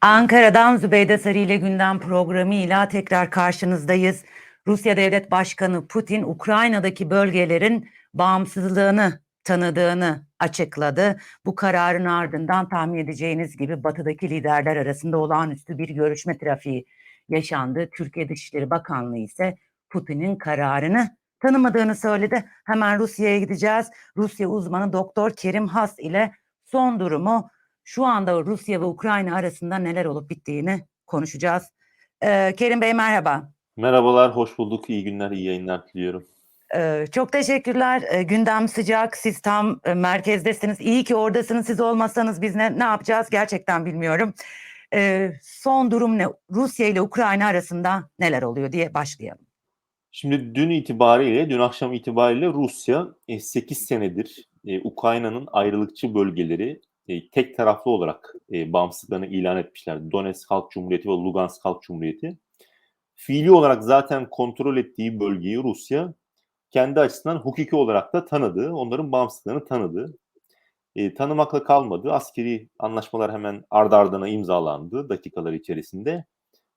Ankara'dan Zübeyde Sarı ile gündem programıyla tekrar karşınızdayız. Rusya Devlet Başkanı Putin Ukrayna'daki bölgelerin bağımsızlığını tanıdığını açıkladı. Bu kararın ardından tahmin edeceğiniz gibi batıdaki liderler arasında olağanüstü bir görüşme trafiği yaşandı. Türkiye Dışişleri Bakanlığı ise Putin'in kararını tanımadığını söyledi. Hemen Rusya'ya gideceğiz. Rusya uzmanı Doktor Kerim Has ile son durumu şu anda Rusya ve Ukrayna arasında neler olup bittiğini konuşacağız. Ee, Kerim Bey merhaba. Merhabalar, hoş bulduk. İyi günler, iyi yayınlar diliyorum. Ee, çok teşekkürler. Ee, gündem sıcak. Siz tam e, merkezdesiniz. İyi ki oradasınız. Siz olmasanız biz ne, ne yapacağız gerçekten bilmiyorum. Ee, son durum ne? Rusya ile Ukrayna arasında neler oluyor diye başlayalım. Şimdi dün itibariyle, dün akşam itibariyle Rusya 8 senedir e, Ukrayna'nın ayrılıkçı bölgeleri e, tek taraflı olarak e, bağımsızlıklarını ilan etmişler. Donetsk Halk Cumhuriyeti ve Lugansk Halk Cumhuriyeti. Fiili olarak zaten kontrol ettiği bölgeyi Rusya kendi açısından hukuki olarak da tanıdı. Onların bağımsızlığını tanıdı. E, tanımakla kalmadı. Askeri anlaşmalar hemen ardı ardına imzalandı dakikalar içerisinde.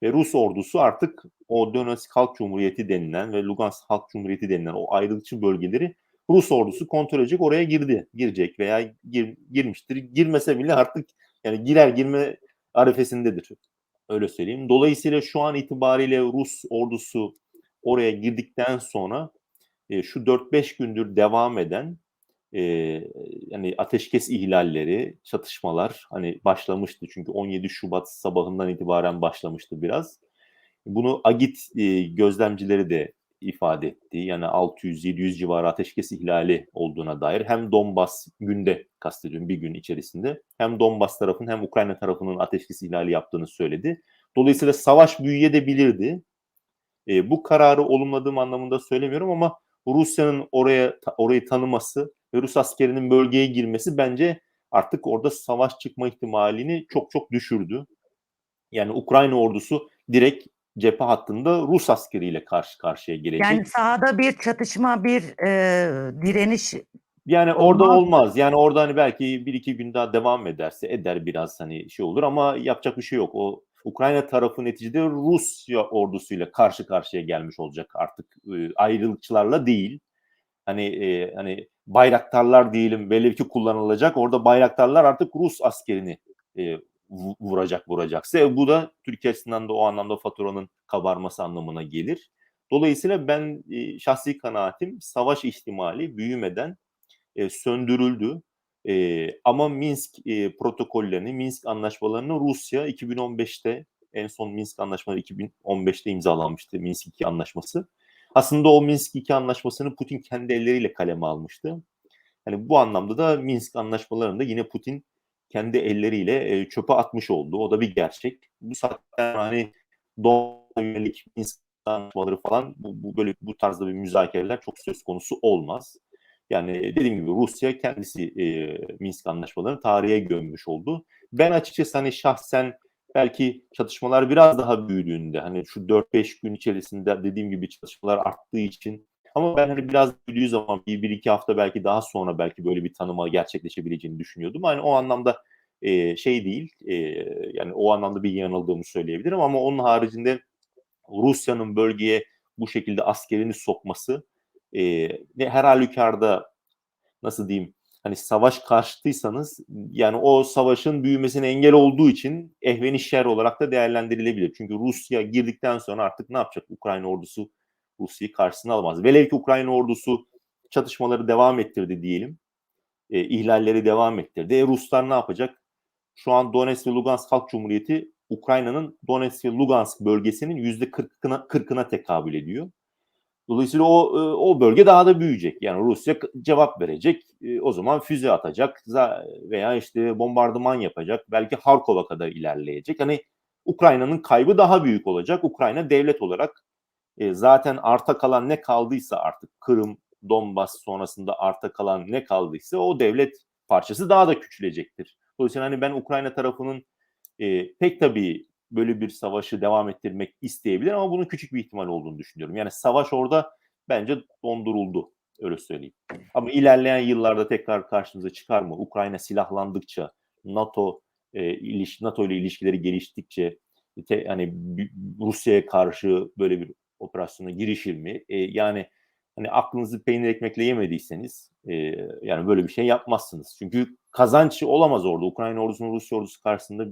Ve Rus ordusu artık o Donetsk Halk Cumhuriyeti denilen ve Lugansk Halk Cumhuriyeti denilen o ayrılıkçı bölgeleri Rus ordusu kontrol edecek oraya girdi. Girecek veya gir, girmiştir. Girmese bile artık yani girer girme arifesindedir. Öyle söyleyeyim. Dolayısıyla şu an itibariyle Rus ordusu oraya girdikten sonra e, şu 4-5 gündür devam eden e, yani ateşkes ihlalleri, çatışmalar hani başlamıştı. Çünkü 17 Şubat sabahından itibaren başlamıştı biraz. Bunu Agit e, gözlemcileri de ifade etti. Yani 600-700 civarı ateşkes ihlali olduğuna dair hem Donbas günde kastediyorum bir gün içerisinde hem Donbas tarafının hem Ukrayna tarafının ateşkes ihlali yaptığını söyledi. Dolayısıyla savaş büyüyebilirdi. E, bu kararı olumladığım anlamında söylemiyorum ama Rusya'nın oraya orayı tanıması ve Rus askerinin bölgeye girmesi bence artık orada savaş çıkma ihtimalini çok çok düşürdü. Yani Ukrayna ordusu direkt cephe hattında Rus askeriyle karşı karşıya gelecek. Yani sahada bir çatışma, bir e, direniş yani orada olmaz. olmaz. Yani orada hani belki bir iki gün daha devam ederse eder biraz hani şey olur ama yapacak bir şey yok. O Ukrayna tarafı neticede Rusya ordusuyla karşı karşıya gelmiş olacak artık e, ayrılıkçılarla değil. Hani e, hani bayraktarlar diyelim velev ki kullanılacak. Orada bayraktarlar artık Rus askerini e, vuracak vuracaksa. E, bu da Türkiye açısından da o anlamda faturanın kabarması anlamına gelir. Dolayısıyla ben e, şahsi kanaatim savaş ihtimali büyümeden e, söndürüldü. E, ama Minsk protokollerini, Minsk anlaşmalarını Rusya 2015'te en son Minsk anlaşmaları 2015'te imzalanmıştı Minsk 2 anlaşması. Aslında o Minsk 2 anlaşmasını Putin kendi elleriyle kaleme almıştı. Yani bu anlamda da Minsk anlaşmalarında yine Putin kendi elleriyle e, çöpe atmış oldu. O da bir gerçek. Bu zaten hani Doğu'na yönelik Minsk anlaşmaları falan bu, bu böyle bu tarzda bir müzakereler çok söz konusu olmaz. Yani dediğim gibi Rusya kendisi e, Minsk anlaşmalarını tarihe gömmüş oldu. Ben açıkçası hani şahsen belki çatışmalar biraz daha büyüdüğünde hani şu 4-5 gün içerisinde dediğim gibi çatışmalar arttığı için ama ben hani biraz büyüdüğü zaman bir, bir iki hafta belki daha sonra belki böyle bir tanıma gerçekleşebileceğini düşünüyordum. Hani o anlamda e, şey değil e, yani o anlamda bir yanıldığımı söyleyebilirim ama onun haricinde Rusya'nın bölgeye bu şekilde askerini sokması e, her halükarda nasıl diyeyim hani savaş karşıtıysanız yani o savaşın büyümesine engel olduğu için ehveni şer olarak da değerlendirilebilir. Çünkü Rusya girdikten sonra artık ne yapacak? Ukrayna ordusu Rusya'yı karşısına alamaz. Velev ki Ukrayna ordusu çatışmaları devam ettirdi diyelim. E, ihlalleri devam ettirdi. E, Ruslar ne yapacak? Şu an Donetsk ve Lugansk Halk Cumhuriyeti Ukrayna'nın Donetsk ve Lugansk bölgesinin yüzde 40'ına 40'ına tekabül ediyor. Dolayısıyla o e, o bölge daha da büyüyecek. Yani Rusya cevap verecek. E, o zaman füze atacak veya işte bombardıman yapacak. Belki Harkov'a kadar ilerleyecek. Hani Ukrayna'nın kaybı daha büyük olacak. Ukrayna devlet olarak e, zaten arta kalan ne kaldıysa artık Kırım, Donbas sonrasında arta kalan ne kaldıysa o devlet parçası daha da küçülecektir. Dolayısıyla hani ben Ukrayna tarafının e, pek tabii böyle bir savaşı devam ettirmek isteyebilir ama bunun küçük bir ihtimal olduğunu düşünüyorum. Yani savaş orada bence donduruldu öyle söyleyeyim. Ama ilerleyen yıllarda tekrar karşımıza çıkar mı? Ukrayna silahlandıkça, NATO e, iliş, NATO ile ilişkileri geliştikçe te, hani Rusya'ya karşı böyle bir operasyona girişir mi? E, yani hani aklınızı peynir ekmekle yemediyseniz e, yani böyle bir şey yapmazsınız. Çünkü kazanç olamaz orada. Ukrayna ordusunun Rusya ordusu karşısında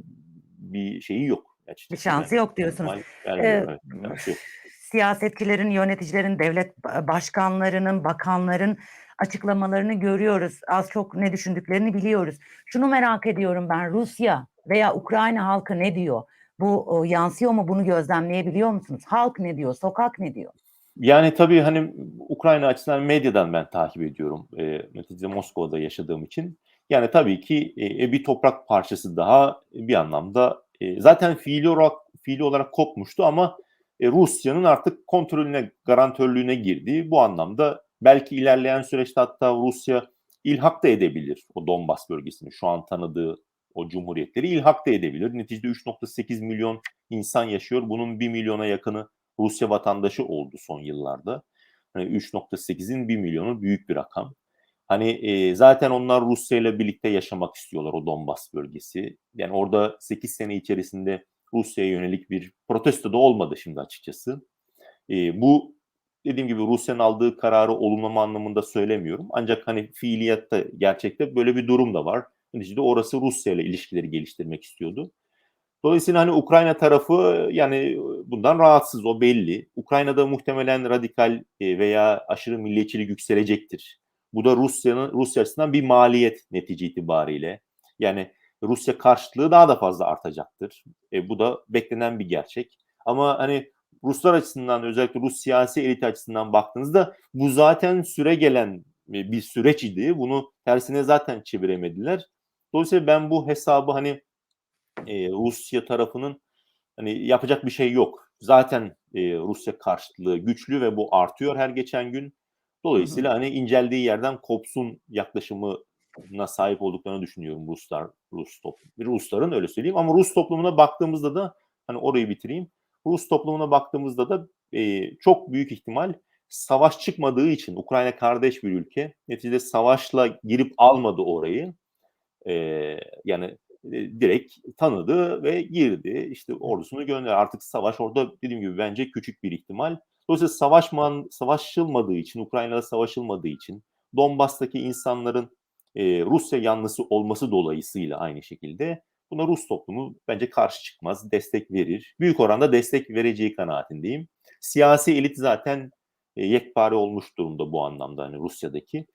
bir şeyi yok. Bir şansı yok diyorsunuz. Yani, ee, evet, şansı yok. Siyasetçilerin, yöneticilerin, devlet başkanlarının, bakanların açıklamalarını görüyoruz. Az çok ne düşündüklerini biliyoruz. Şunu merak ediyorum ben Rusya veya Ukrayna halkı ne diyor? Bu o, yansıyor mu bunu gözlemleyebiliyor musunuz? Halk ne diyor? Sokak ne diyor? Yani tabii hani Ukrayna açısından medyadan ben takip ediyorum. E, neticede Moskova'da yaşadığım için. Yani tabii ki e, bir toprak parçası daha bir anlamda e, zaten fiili olarak fiili olarak kopmuştu ama e, Rusya'nın artık kontrolüne, garantörlüğüne girdiği bu anlamda belki ilerleyen süreçte hatta Rusya ilhak da edebilir o Donbas bölgesini şu an tanıdığı o cumhuriyetleri ilhak da edebilir. Neticede 3.8 milyon insan yaşıyor. Bunun 1 milyona yakını Rusya vatandaşı oldu son yıllarda. Yani 3.8'in 1 milyonu büyük bir rakam. Hani e, zaten onlar Rusya ile birlikte yaşamak istiyorlar o Donbas bölgesi. Yani orada 8 sene içerisinde Rusya'ya yönelik bir protesto da olmadı şimdi açıkçası. E, bu dediğim gibi Rusya'nın aldığı kararı olumlama anlamında söylemiyorum. Ancak hani fiiliyatta gerçekte böyle bir durum da var. Neticede orası Rusya ile ilişkileri geliştirmek istiyordu. Dolayısıyla hani Ukrayna tarafı yani bundan rahatsız o belli. Ukrayna'da muhtemelen radikal veya aşırı milliyetçilik yükselecektir. Bu da Rusya'nın Rusya açısından bir maliyet netice itibariyle. Yani Rusya karşıtlığı daha da fazla artacaktır. E, bu da beklenen bir gerçek. Ama hani Ruslar açısından özellikle Rus siyasi eliti açısından baktığınızda bu zaten süre gelen bir süreç idi. Bunu tersine zaten çeviremediler. Dolayısıyla ben bu hesabı hani e, Rusya tarafının hani yapacak bir şey yok. Zaten e, Rusya karşıtlığı güçlü ve bu artıyor her geçen gün. Dolayısıyla hani inceldiği yerden kopsun yaklaşımına sahip olduklarını düşünüyorum Ruslar, Rus toplum, Rusların öyle söyleyeyim. Ama Rus toplumuna baktığımızda da hani orayı bitireyim. Rus toplumuna baktığımızda da e, çok büyük ihtimal savaş çıkmadığı için Ukrayna kardeş bir ülke. Neticede savaşla girip almadı orayı. E, yani direkt tanıdı ve girdi. İşte ordusunu gönderdi. Artık savaş orada dediğim gibi bence küçük bir ihtimal. Dolayısıyla savaşman, savaşılmadığı için, Ukrayna'da savaşılmadığı için, Donbas'taki insanların e, Rusya yanlısı olması dolayısıyla aynı şekilde buna Rus toplumu bence karşı çıkmaz, destek verir. Büyük oranda destek vereceği kanaatindeyim. Siyasi elit zaten e, yekpare olmuş durumda bu anlamda hani Rusya'daki.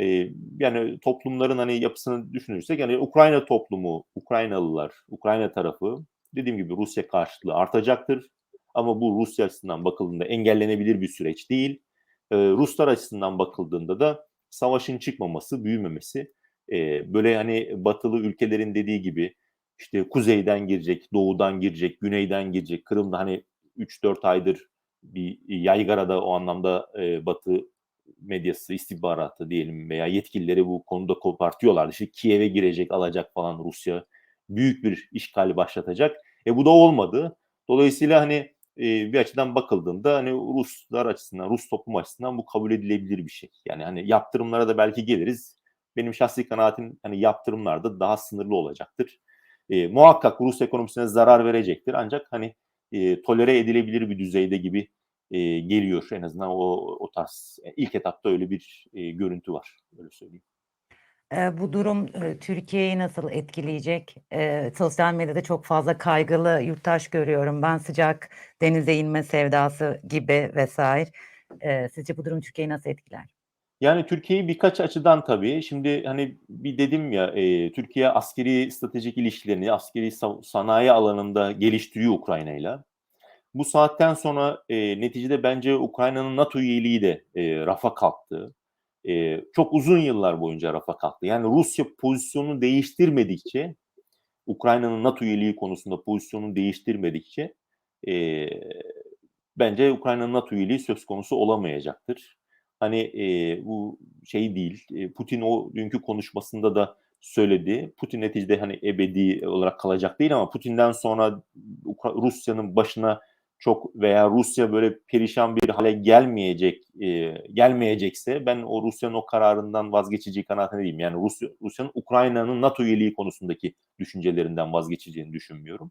E, yani toplumların hani yapısını düşünürsek yani Ukrayna toplumu, Ukraynalılar, Ukrayna tarafı dediğim gibi Rusya karşıtlığı artacaktır. Ama bu Rusya açısından bakıldığında engellenebilir bir süreç değil. E, Ruslar açısından bakıldığında da savaşın çıkmaması, büyümemesi e, böyle hani batılı ülkelerin dediği gibi işte kuzeyden girecek, doğudan girecek, güneyden girecek. Kırım'da hani 3-4 aydır bir yaygarada o anlamda e, batı medyası, istihbaratı diyelim veya yetkilileri bu konuda kopartıyorlardı. İşte Kiev'e girecek, alacak falan Rusya. Büyük bir işgali başlatacak. E bu da olmadı. Dolayısıyla hani e, bir açıdan bakıldığında hani Ruslar açısından, Rus toplum açısından bu kabul edilebilir bir şey. Yani hani yaptırımlara da belki geliriz. Benim şahsi kanaatim hani yaptırımlar da daha sınırlı olacaktır. E, muhakkak Rus ekonomisine zarar verecektir. Ancak hani e, tolere edilebilir bir düzeyde gibi e, geliyor en azından o, o tarz. ilk etapta öyle bir e, görüntü var. Öyle söyleyeyim. E, bu durum e, Türkiye'yi nasıl etkileyecek? E, sosyal medyada çok fazla kaygılı yurttaş görüyorum. Ben sıcak denize inme sevdası gibi vesaire. E, sizce bu durum Türkiye'yi nasıl etkiler? Yani Türkiye'yi birkaç açıdan tabii. Şimdi hani bir dedim ya e, Türkiye askeri stratejik ilişkilerini askeri sanayi alanında geliştiriyor Ukrayna ile. Bu saatten sonra e, neticede bence Ukrayna'nın NATO üyeliği de e, rafa kalktı e, çok uzun yıllar boyunca rafa kalktı. Yani Rusya pozisyonunu değiştirmedikçe Ukrayna'nın NATO üyeliği konusunda pozisyonunu değiştirmedikçe e, bence Ukrayna'nın NATO üyeliği söz konusu olamayacaktır. Hani e, bu şey değil. E, Putin o dünkü konuşmasında da söyledi. Putin neticede hani ebedi olarak kalacak değil ama Putin'den sonra Rusya'nın başına çok veya Rusya böyle perişan bir hale gelmeyecek e, gelmeyecekse ben o Rusya'nın o kararından vazgeçeceği kanaatinde değilim. Yani Rusya Rusya'nın Ukrayna'nın NATO üyeliği konusundaki düşüncelerinden vazgeçeceğini düşünmüyorum.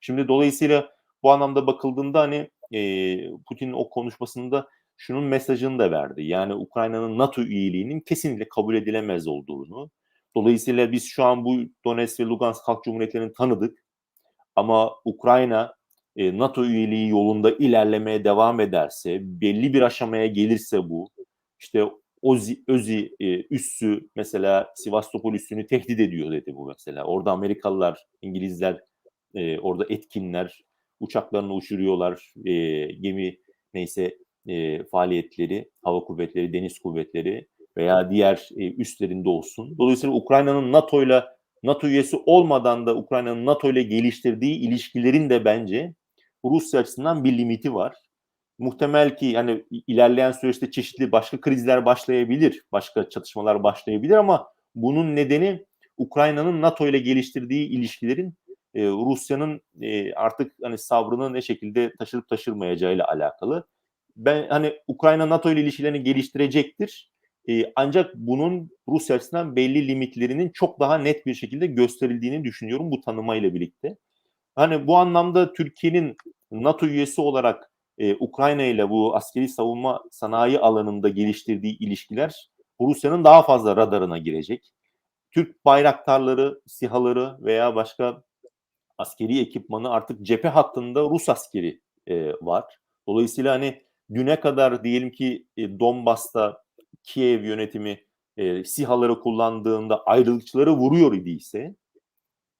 Şimdi dolayısıyla bu anlamda bakıldığında hani e, Putin o konuşmasında şunun mesajını da verdi. Yani Ukrayna'nın NATO üyeliğinin kesinlikle kabul edilemez olduğunu. Dolayısıyla biz şu an bu Donetsk ve Lugansk Halk Cumhuriyetlerini tanıdık. Ama Ukrayna e, NATO üyeliği yolunda ilerlemeye devam ederse, belli bir aşamaya gelirse bu, işte Ozi, Özi e, üssü mesela Sivastopol üssünü tehdit ediyor dedi bu mesela. Orada Amerikalılar, İngilizler e, orada etkinler, uçaklarını uçuruyorlar, gemi neyse faaliyetleri, hava kuvvetleri, deniz kuvvetleri veya diğer üstlerinde olsun. Dolayısıyla Ukrayna'nın NATO ile NATO üyesi olmadan da Ukrayna'nın NATO ile geliştirdiği ilişkilerin de bence Rusya açısından bir limiti var. Muhtemel ki yani ilerleyen süreçte çeşitli başka krizler başlayabilir, başka çatışmalar başlayabilir ama bunun nedeni Ukrayna'nın NATO ile geliştirdiği ilişkilerin e, Rusya'nın e, artık hani sabrını ne şekilde taşırıp taşırmayacağıyla alakalı. Ben hani Ukrayna NATO ile ilişkilerini geliştirecektir. E, ancak bunun Rusya açısından belli limitlerinin çok daha net bir şekilde gösterildiğini düşünüyorum bu tanımayla birlikte. Hani bu anlamda Türkiye'nin NATO üyesi olarak e, Ukrayna ile bu askeri savunma sanayi alanında geliştirdiği ilişkiler Rusya'nın daha fazla radarına girecek. Türk bayraktarları, sihaları veya başka askeri ekipmanı artık cephe hattında Rus askeri e, var. Dolayısıyla hani düne kadar diyelim ki e, Donbas'ta Kiev yönetimi e, sihaları kullandığında ayrılıkçıları vuruyor idiyse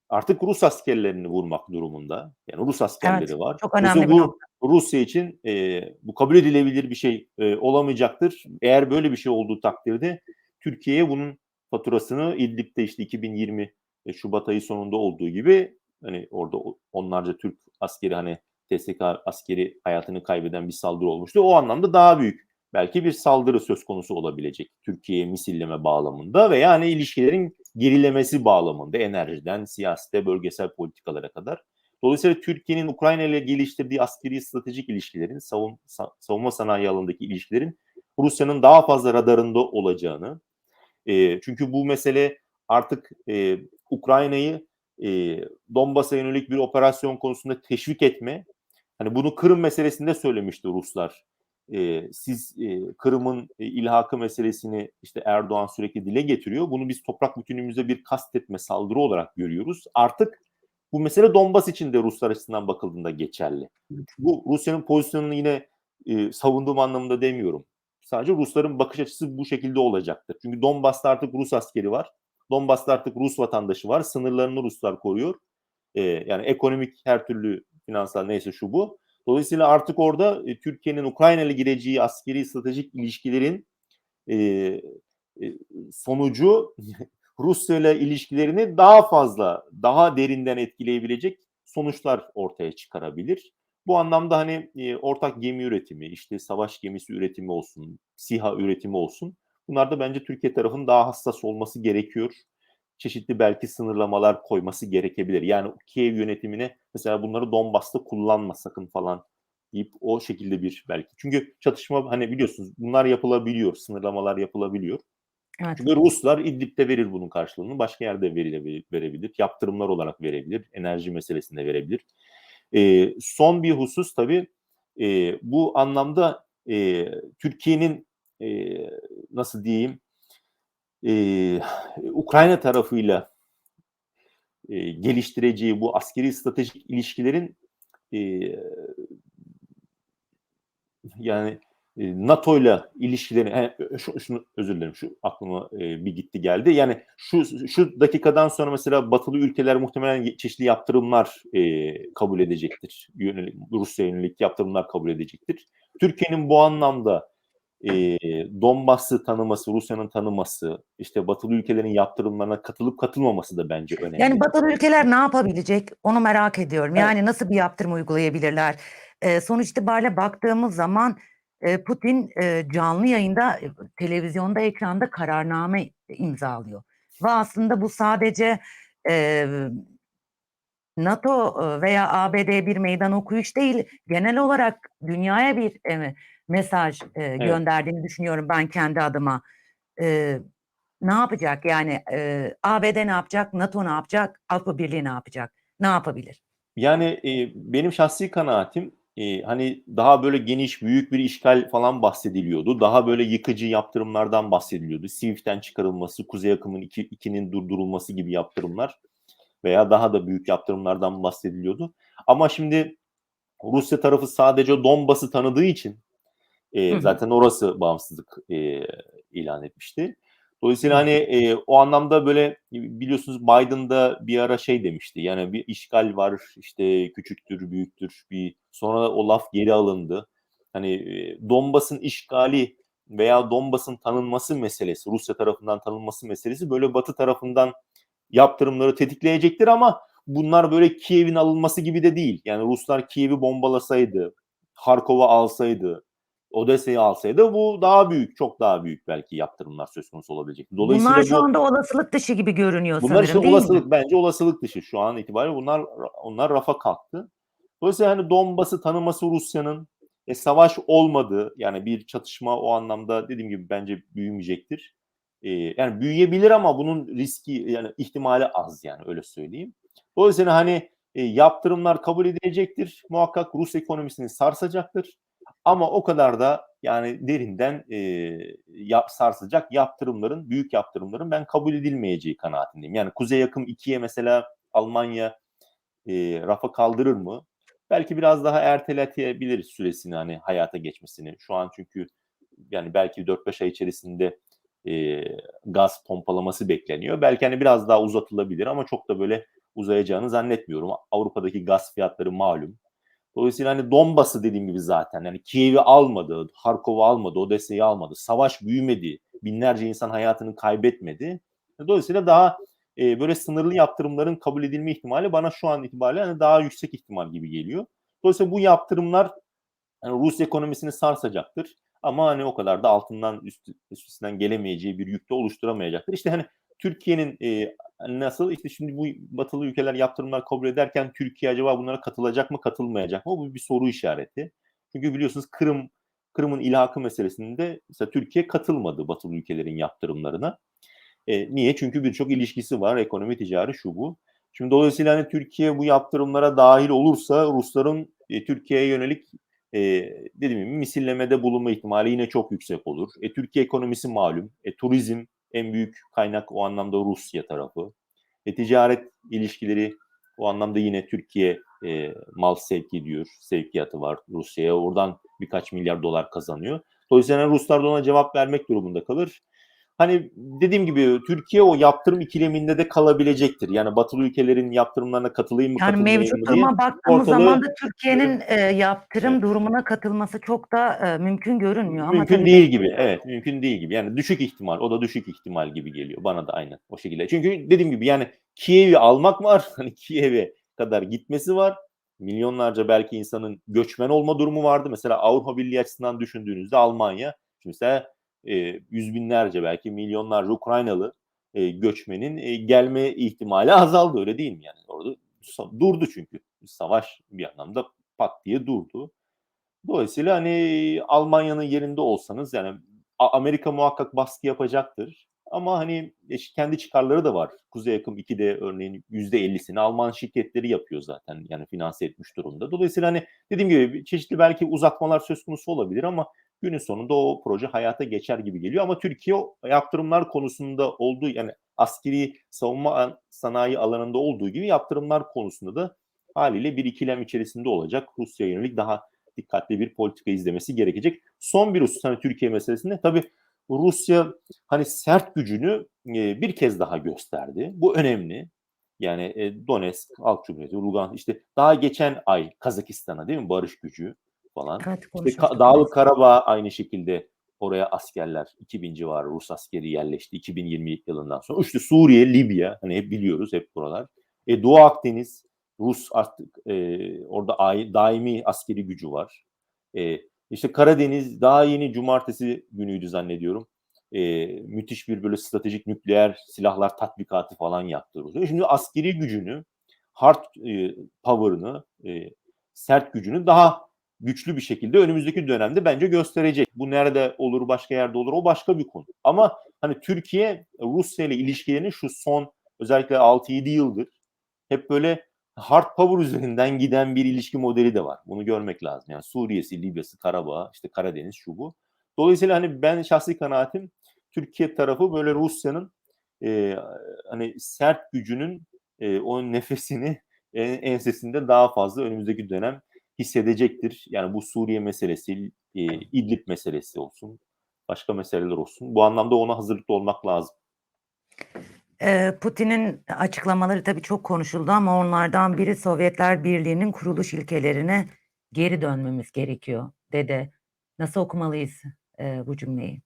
artık Rus askerlerini vurmak durumunda. Yani Rus askerleri Evet, var. çok önemli Dolayısıyla bir nokta. Rusya için e, bu kabul edilebilir bir şey e, olamayacaktır. Eğer böyle bir şey olduğu takdirde Türkiye'ye bunun faturasını İdlib'de işte 2020 e, Şubat ayı sonunda olduğu gibi hani orada onlarca Türk askeri hani TSK askeri hayatını kaybeden bir saldırı olmuştu. O anlamda daha büyük belki bir saldırı söz konusu olabilecek Türkiye'ye misilleme bağlamında veya hani ilişkilerin gerilemesi bağlamında enerjiden siyasete bölgesel politikalara kadar. Dolayısıyla Türkiye'nin Ukrayna ile geliştirdiği askeri stratejik ilişkilerin savun, sa- savunma sanayi alanındaki ilişkilerin Rusya'nın daha fazla radarında olacağını e, çünkü bu mesele artık e, Ukrayna'yı e, Donbas'a yönelik bir operasyon konusunda teşvik etme. Hani bunu Kırım meselesinde söylemişti Ruslar. E, siz e, Kırım'ın e, ilhakı meselesini işte Erdoğan sürekli dile getiriyor. Bunu biz toprak bütünlüğümüze bir kastetme saldırı olarak görüyoruz. Artık bu mesele Donbas için de Ruslar açısından bakıldığında geçerli. Bu Rusya'nın pozisyonunu yine e, savunduğum anlamında demiyorum. Sadece Rusların bakış açısı bu şekilde olacaktır. Çünkü Donbas'ta artık Rus askeri var. Donbas'ta artık Rus vatandaşı var. Sınırlarını Ruslar koruyor. Ee, yani ekonomik her türlü finansal neyse şu bu. Dolayısıyla artık orada e, Türkiye'nin Ukrayna ile gireceği askeri stratejik ilişkilerin e, e, sonucu Rusya ile ilişkilerini daha fazla, daha derinden etkileyebilecek sonuçlar ortaya çıkarabilir. Bu anlamda hani e, ortak gemi üretimi, işte savaş gemisi üretimi olsun, SİHA üretimi olsun. Bunlar da bence Türkiye tarafının daha hassas olması gerekiyor. Çeşitli belki sınırlamalar koyması gerekebilir. Yani Kiev yönetimine mesela bunları Donbas'ta kullanma sakın falan deyip o şekilde bir belki. Çünkü çatışma hani biliyorsunuz bunlar yapılabiliyor, sınırlamalar yapılabiliyor. Evet. Çünkü Ruslar İdlib'de verir bunun karşılığını, başka yerde verile, verebilir, yaptırımlar olarak verebilir, enerji meselesinde verebilir. E, son bir husus tabii e, bu anlamda e, Türkiye'nin e, nasıl diyeyim e, Ukrayna tarafıyla e, geliştireceği bu askeri stratejik ilişkilerin e, yani NATO ile ilişkileri he, şu, şunu özür dilerim şu aklıma e, bir gitti geldi. Yani şu şu dakikadan sonra mesela batılı ülkeler muhtemelen çeşitli yaptırımlar e, kabul edecektir. Yönelik, Rusya yönelik yaptırımlar kabul edecektir. Türkiye'nin bu anlamda e, Donbas'ı tanıması, Rusya'nın tanıması, işte batılı ülkelerin yaptırımlarına katılıp katılmaması da bence önemli. Yani batılı ülkeler ne yapabilecek onu merak ediyorum. Evet. Yani nasıl bir yaptırım uygulayabilirler? Ee, sonuç itibariyle baktığımız zaman e, Putin e, canlı yayında, e, televizyonda, ekranda kararname imzalıyor. Ve aslında bu sadece e, NATO e, veya ABD bir meydan okuyuş değil, genel olarak dünyaya bir e, mesaj e, gönderdiğini düşünüyorum ben kendi adıma. E, ne yapacak yani e, ABD ne yapacak, NATO ne yapacak, Avrupa Birliği ne yapacak, ne yapabilir? Yani e, benim şahsi kanaatim e, hani daha böyle geniş büyük bir işgal falan bahsediliyordu. Daha böyle yıkıcı yaptırımlardan bahsediliyordu. Swift'ten çıkarılması, Kuzey Akım'ın 2, 2'nin durdurulması gibi yaptırımlar veya daha da büyük yaptırımlardan bahsediliyordu. Ama şimdi Rusya tarafı sadece Donbas'ı tanıdığı için e, Hı zaten orası bağımsızlık e, ilan etmişti. Dolayısıyla hani e, o anlamda böyle biliyorsunuz Biden da bir ara şey demişti. Yani bir işgal var işte küçüktür, büyüktür. Bir sonra o laf geri alındı. Hani e, Donbas'ın işgali veya Donbas'ın tanınması meselesi, Rusya tarafından tanınması meselesi böyle Batı tarafından yaptırımları tetikleyecektir ama bunlar böyle Kiev'in alınması gibi de değil. Yani Ruslar Kiev'i bombalasaydı, Harkov'a alsaydı, Odessa'yı alsaydı bu daha büyük, çok daha büyük belki yaptırımlar söz konusu olabilecek. Dolayısıyla bunlar şu bu, anda olasılık dışı gibi görünüyor bunlar sanırım değil olasılık, mi? bence olasılık dışı şu an itibariyle bunlar onlar rafa kalktı. Dolayısıyla hani Donbas'ı tanıması Rusya'nın e, savaş olmadığı yani bir çatışma o anlamda dediğim gibi bence büyümeyecektir. E, yani büyüyebilir ama bunun riski yani ihtimali az yani öyle söyleyeyim. Dolayısıyla hani e, yaptırımlar kabul edilecektir. Muhakkak Rus ekonomisini sarsacaktır. Ama o kadar da yani derinden e, yap, sarsacak yaptırımların, büyük yaptırımların ben kabul edilmeyeceği kanaatindeyim. Yani Kuzey Yakım 2'ye mesela Almanya e, rafa kaldırır mı? Belki biraz daha erteletebiliriz süresini hani hayata geçmesini. Şu an çünkü yani belki 4-5 ay içerisinde e, gaz pompalaması bekleniyor. Belki hani biraz daha uzatılabilir ama çok da böyle uzayacağını zannetmiyorum. Avrupa'daki gaz fiyatları malum. Dolayısıyla hani Donbas'ı dediğim gibi zaten yani Kiev'i almadı, Harkov'u almadı, Odessa'yı almadı. Savaş büyümedi. Binlerce insan hayatını kaybetmedi. Dolayısıyla daha e, böyle sınırlı yaptırımların kabul edilme ihtimali bana şu an itibariyle hani daha yüksek ihtimal gibi geliyor. Dolayısıyla bu yaptırımlar yani Rus ekonomisini sarsacaktır. Ama hani o kadar da altından üst, üstesinden gelemeyeceği bir yükte oluşturamayacaktır. İşte hani Türkiye'nin e, nasıl işte şimdi bu batılı ülkeler yaptırımlar kabul ederken Türkiye acaba bunlara katılacak mı katılmayacak mı? Bu bir soru işareti. Çünkü biliyorsunuz Kırım Kırım'ın ilhakı meselesinde mesela Türkiye katılmadı batılı ülkelerin yaptırımlarına. E, niye? Çünkü birçok ilişkisi var. Ekonomi, ticari, şu bu. Şimdi dolayısıyla hani Türkiye bu yaptırımlara dahil olursa Rusların e, Türkiye'ye yönelik e, dediğim gibi misillemede bulunma ihtimali yine çok yüksek olur. E, Türkiye ekonomisi malum. E, turizm en büyük kaynak o anlamda Rusya tarafı. E, ticaret ilişkileri o anlamda yine Türkiye e, mal sevk ediyor. Sevkiyatı var Rusya'ya. Oradan birkaç milyar dolar kazanıyor. Dolayısıyla Ruslar da ona cevap vermek durumunda kalır hani dediğim gibi Türkiye o yaptırım ikileminde de kalabilecektir. Yani batılı ülkelerin yaptırımlarına katılayım mı Yani katılmayayım mevcut mı diye. duruma baktığımız ortalığı- zaman da Türkiye'nin e, yaptırım Evet. durumuna katılması çok da e, mümkün görünmüyor. Ama Mümkün tabii değil gibi. Evet, mümkün değil gibi. Yani düşük ihtimal. O da düşük ihtimal gibi geliyor. Bana da aynı o şekilde. Çünkü dediğim gibi yani Kiev'i almak var. Hani Kiev'e kadar gitmesi var. Milyonlarca belki insanın göçmen olma durumu vardı. Mesela Avrupa Birliği açısından düşündüğünüzde Almanya şimdi mesela e, yüz binlerce belki milyonlarca Ukraynalı göçmenin gelme ihtimali azaldı öyle değil mi yani orada durdu çünkü savaş bir anlamda pat diye durdu. Dolayısıyla hani Almanya'nın yerinde olsanız yani Amerika muhakkak baskı yapacaktır. Ama hani e, kendi çıkarları da var. Kuzey Akım 2'de örneğin %50'sini Alman şirketleri yapıyor zaten. Yani finanse etmiş durumda. Dolayısıyla hani dediğim gibi çeşitli belki uzatmalar söz konusu olabilir ama günün sonunda o proje hayata geçer gibi geliyor. Ama Türkiye yaptırımlar konusunda olduğu yani askeri savunma sanayi alanında olduğu gibi yaptırımlar konusunda da haliyle bir ikilem içerisinde olacak. Rusya yönelik daha dikkatli bir politika izlemesi gerekecek. Son bir husus hani Türkiye meselesinde tabii Rusya hani sert gücünü e, bir kez daha gösterdi. Bu önemli. Yani e, Donetsk, Halk Cumhuriyeti, Lugansk işte daha geçen ay Kazakistan'a değil mi barış gücü falan. Evet, İşte Ka- Dağlık. Karabağ aynı şekilde oraya askerler 2000 civarı Rus askeri yerleşti 2020 yılından sonra. İşte Suriye, Libya hani hep biliyoruz hep buralar. E, Doğu Akdeniz Rus artık e, orada ai- daimi askeri gücü var. E, işte Karadeniz daha yeni cumartesi günüydü zannediyorum. E, müthiş bir böyle stratejik nükleer silahlar tatbikatı falan yaptı Rusya. Şimdi askeri gücünü hard e, power'ını, e, sert gücünü daha güçlü bir şekilde önümüzdeki dönemde bence gösterecek. Bu nerede olur, başka yerde olur o başka bir konu. Ama hani Türkiye Rusya ile ilişkilerini şu son özellikle 6-7 yıldır hep böyle hard power üzerinden giden bir ilişki modeli de var. Bunu görmek lazım. Yani Suriye'si, Libya'sı, Karabağ, işte Karadeniz şu bu. Dolayısıyla hani ben şahsi kanaatim Türkiye tarafı böyle Rusya'nın e, hani sert gücünün e, o nefesini e, ensesinde daha fazla önümüzdeki dönem hissedecektir. Yani bu Suriye meselesi, e, İdlib meselesi olsun, başka meseleler olsun. Bu anlamda ona hazırlıklı olmak lazım. Ee, Putin'in açıklamaları tabii çok konuşuldu ama onlardan biri Sovyetler Birliği'nin kuruluş ilkelerine geri dönmemiz gerekiyor dedi. Nasıl okumalıyız e, bu cümleyi?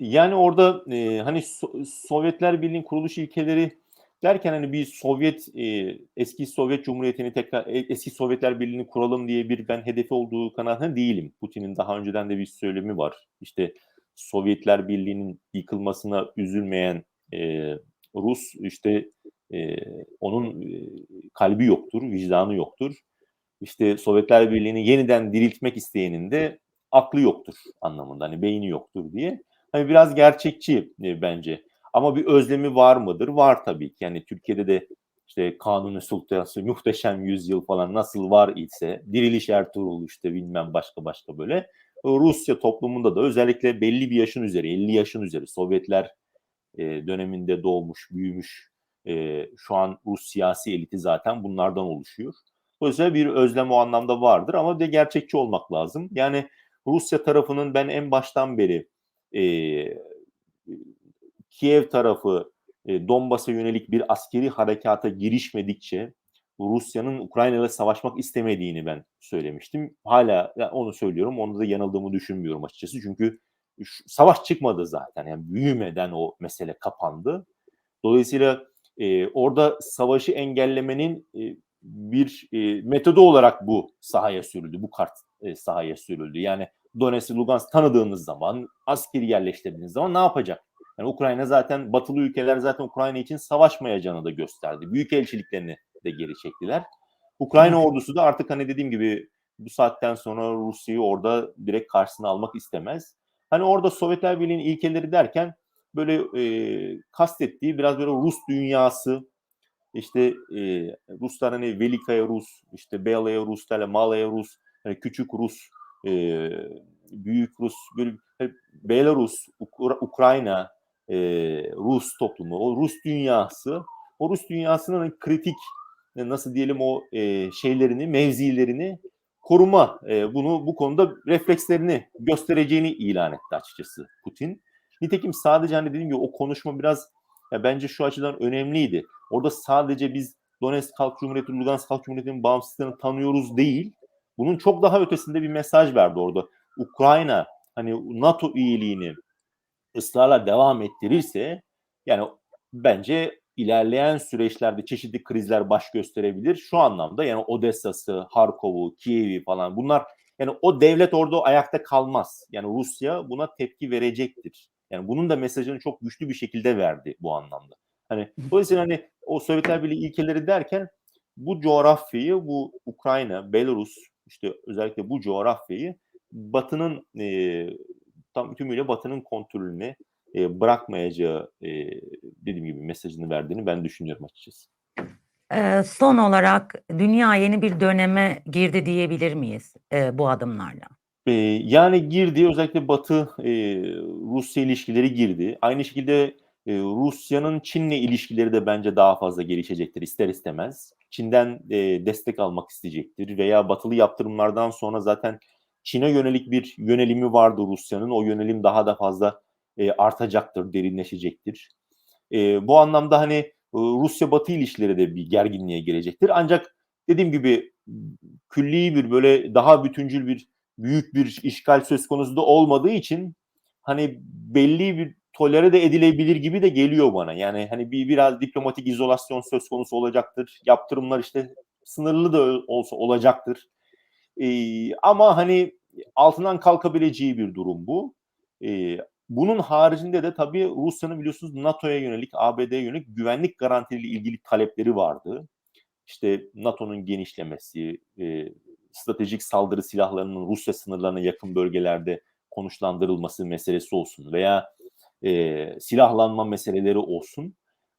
Yani orada e, hani So- Sovyetler Birliği'nin kuruluş ilkeleri derken hani bir Sovyet e, eski Sovyet Cumhuriyeti'ni tekrar e, eski Sovyetler Birliği'ni kuralım diye bir ben hedefi olduğu kanaatinde değilim. Putin'in daha önceden de bir söylemi var. İşte Sovyetler Birliği'nin yıkılmasına üzülmeyen e, Rus işte e, onun e, kalbi yoktur, vicdanı yoktur. İşte Sovyetler Birliği'ni yeniden diriltmek isteyenin de aklı yoktur anlamında. Hani beyni yoktur diye. Hani biraz gerçekçi e, bence. Ama bir özlemi var mıdır? Var tabii ki. Yani Türkiye'de de işte Kanuni Sultanası, Muhteşem Yüzyıl falan nasıl var ise, Diriliş Ertuğrul işte bilmem başka başka böyle. Rusya toplumunda da özellikle belli bir yaşın üzeri, 50 yaşın üzeri Sovyetler e, döneminde doğmuş, büyümüş e, şu an Rus siyasi eliti zaten bunlardan oluşuyor. Dolayısıyla bir özlem o anlamda vardır ama bir de gerçekçi olmak lazım. Yani Rusya tarafının ben en baştan beri e, Kiev tarafı e, Donbas'a yönelik bir askeri harekata girişmedikçe Rusya'nın Ukrayna ile savaşmak istemediğini ben söylemiştim. Hala onu söylüyorum. Onda da yanıldığımı düşünmüyorum açıkçası. Çünkü savaş çıkmadı zaten. Yani büyümeden o mesele kapandı. Dolayısıyla e, orada savaşı engellemenin e, bir e, metodu olarak bu sahaya sürüldü. Bu kart e, sahaya sürüldü. Yani Donetsk, Lugansk tanıdığınız zaman, askeri yerleştirdiğiniz zaman ne yapacak? Yani Ukrayna zaten batılı ülkeler zaten Ukrayna için savaşmayacağını da gösterdi. Büyük elçiliklerini de geri çektiler. Ukrayna ordusu da artık hani dediğim gibi bu saatten sonra Rusya'yı orada direkt karşısına almak istemez. Hani orada Sovyetler Birliği'nin ilkeleri derken böyle e, kastettiği biraz böyle Rus dünyası işte e, Ruslar hani Velikaya Rus, işte Belaya Rus, Malaya Rus, hani küçük Rus, e, büyük Rus, Belarus, Ukra- Ukrayna, e, Rus toplumu, o Rus dünyası, o Rus dünyasının hani kritik e, nasıl diyelim o e, şeylerini, mevzilerini koruma, e, bunu bu konuda reflekslerini göstereceğini ilan etti açıkçası Putin. Nitekim sadece hani dediğim gibi o konuşma biraz ya bence şu açıdan önemliydi. Orada sadece biz Donetsk Halk Cumhuriyeti, Lugansk Halk Cumhuriyeti'nin bağımsızlığını tanıyoruz değil. Bunun çok daha ötesinde bir mesaj verdi orada. Ukrayna hani NATO üyeliğini ısrarla devam ettirirse yani bence ilerleyen süreçlerde çeşitli krizler baş gösterebilir. Şu anlamda yani Odessa'sı, Harkov'u, Kiev'i falan bunlar yani o devlet orada ayakta kalmaz. Yani Rusya buna tepki verecektir. Yani bunun da mesajını çok güçlü bir şekilde verdi bu anlamda. Hani dolayısıyla hani o Sovyetler Birliği ilkeleri derken bu coğrafyayı, bu Ukrayna, Belarus işte özellikle bu coğrafyayı Batı'nın e, tam tümüyle Batı'nın kontrolüne e, bırakmayacağı e, dediğim gibi mesajını verdiğini ben düşünüyorum açıkçası. Ee, son olarak dünya yeni bir döneme girdi diyebilir miyiz e, bu adımlarla? E, yani girdi özellikle Batı e, Rusya ilişkileri girdi. Aynı şekilde e, Rusya'nın Çin'le ilişkileri de bence daha fazla gelişecektir ister istemez. Çin'den e, destek almak isteyecektir veya batılı yaptırımlardan sonra zaten Çin'e yönelik bir yönelimi vardı Rusya'nın. O yönelim daha da fazla e, artacaktır, derinleşecektir. E, bu anlamda hani e, Rusya-Batı ilişkileri de bir gerginliğe gelecektir. Ancak dediğim gibi külli bir böyle daha bütüncül bir büyük bir işgal söz konusu da olmadığı için hani belli bir tolere de edilebilir gibi de geliyor bana. Yani hani bir biraz diplomatik izolasyon söz konusu olacaktır. Yaptırımlar işte sınırlı da olsa olacaktır. Ee, ama hani altından kalkabileceği bir durum bu. Ee, bunun haricinde de tabii Rusya'nın biliyorsunuz NATO'ya yönelik, ABD'ye yönelik güvenlik garantileriyle ilgili talepleri vardı. işte NATO'nun genişlemesi, e, stratejik saldırı silahlarının Rusya sınırlarına yakın bölgelerde konuşlandırılması meselesi olsun veya e, silahlanma meseleleri olsun.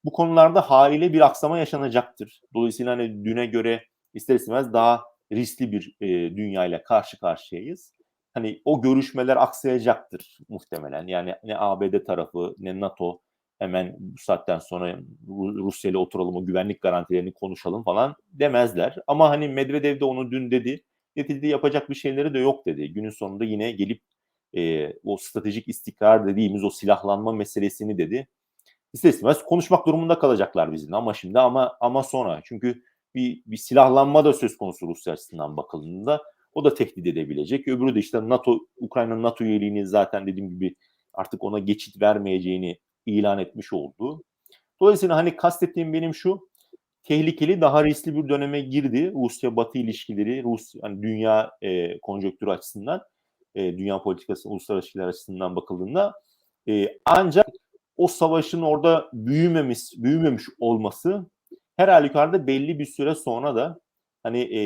Bu konularda haliyle bir aksama yaşanacaktır. Dolayısıyla hani düne göre ister istemez daha riskli bir e, dünyayla karşı karşıyayız. Hani o görüşmeler aksayacaktır muhtemelen. Yani ne ABD tarafı ne NATO hemen bu saatten sonra Rusya ile oturalım o güvenlik garantilerini konuşalım falan demezler. Ama hani Medvedev de onu dün dedi. Neticede yapacak bir şeyleri de yok dedi. Günün sonunda yine gelip e, o stratejik istikrar dediğimiz o silahlanma meselesini dedi. İster istemez konuşmak durumunda kalacaklar bizimle ama şimdi ama ama sonra. Çünkü bir, bir silahlanma da söz konusu Rusya açısından bakıldığında o da tehdit edebilecek. Öbürü de işte NATO, Ukrayna NATO üyeliğini zaten dediğim gibi artık ona geçit vermeyeceğini ilan etmiş oldu. Dolayısıyla hani kastettiğim benim şu, tehlikeli daha riskli bir döneme girdi Rusya-Batı ilişkileri, Rus hani dünya e, konjonktürü açısından, e, dünya politikası, uluslararası ilişkiler açısından bakıldığında e, ancak o savaşın orada büyümemiş, büyümemiş olması her halükarda belli bir süre sonra da hani e,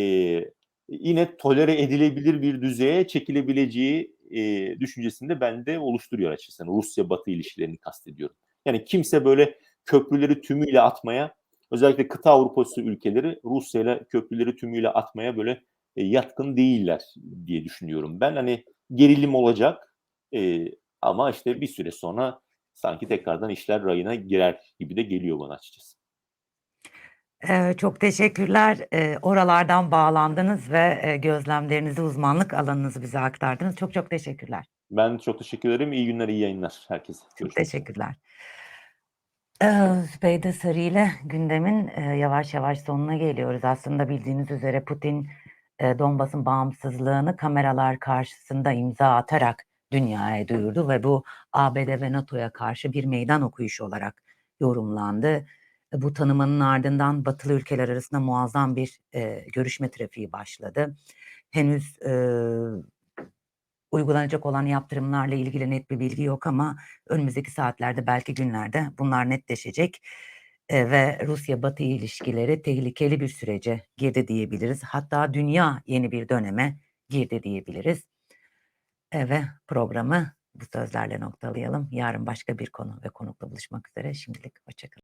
yine tolere edilebilir bir düzeye çekilebileceği e, düşüncesinde bende oluşturuyor açıkçası. Yani Rusya-Batı ilişkilerini kastediyorum. Yani kimse böyle köprüleri tümüyle atmaya, özellikle kıta Avrupası ülkeleri Rusya ile köprüleri tümüyle atmaya böyle e, yatkın değiller diye düşünüyorum. Ben hani gerilim olacak e, ama işte bir süre sonra sanki tekrardan işler rayına girer gibi de geliyor bana açıkçası. Eee, çok teşekkürler. Eee, oralardan bağlandınız ve, eee, gözlemlerinizi, uzmanlık alanınızı bize aktardınız. Çok çok teşekkürler. Ben çok teşekkür ederim. İyi günler, iyi yayınlar herkese. Çok Görüşmek üzere. teşekkürler. Eee, Zübeyde Sarı ile gündemin, eee, yavaş yavaş sonuna geliyoruz. Aslında bildiğiniz üzere Putin, eee, Donbas'ın bağımsızlığını kameralar karşısında imza atarak dünyaya duyurdu ve bu ABD ve NATO'ya karşı bir meydan okuyuşu olarak yorumlandı. Bu tanımanın ardından batılı ülkeler arasında muazzam bir, eee, görüşme trafiği başladı. Henüz, eee, uygulanacak olan yaptırımlarla ilgili net bir bilgi yok ama önümüzdeki saatlerde belki günlerde bunlar netleşecek, eee, ve Rusya-Batı ilişkileri tehlikeli bir sürece girdi diyebiliriz. Hatta dünya yeni bir döneme girdi diyebiliriz. Eee, ve programı bu sözlerle noktalayalım. Yarın başka bir konu ve konukla buluşmak üzere. Şimdilik hoşça kalın.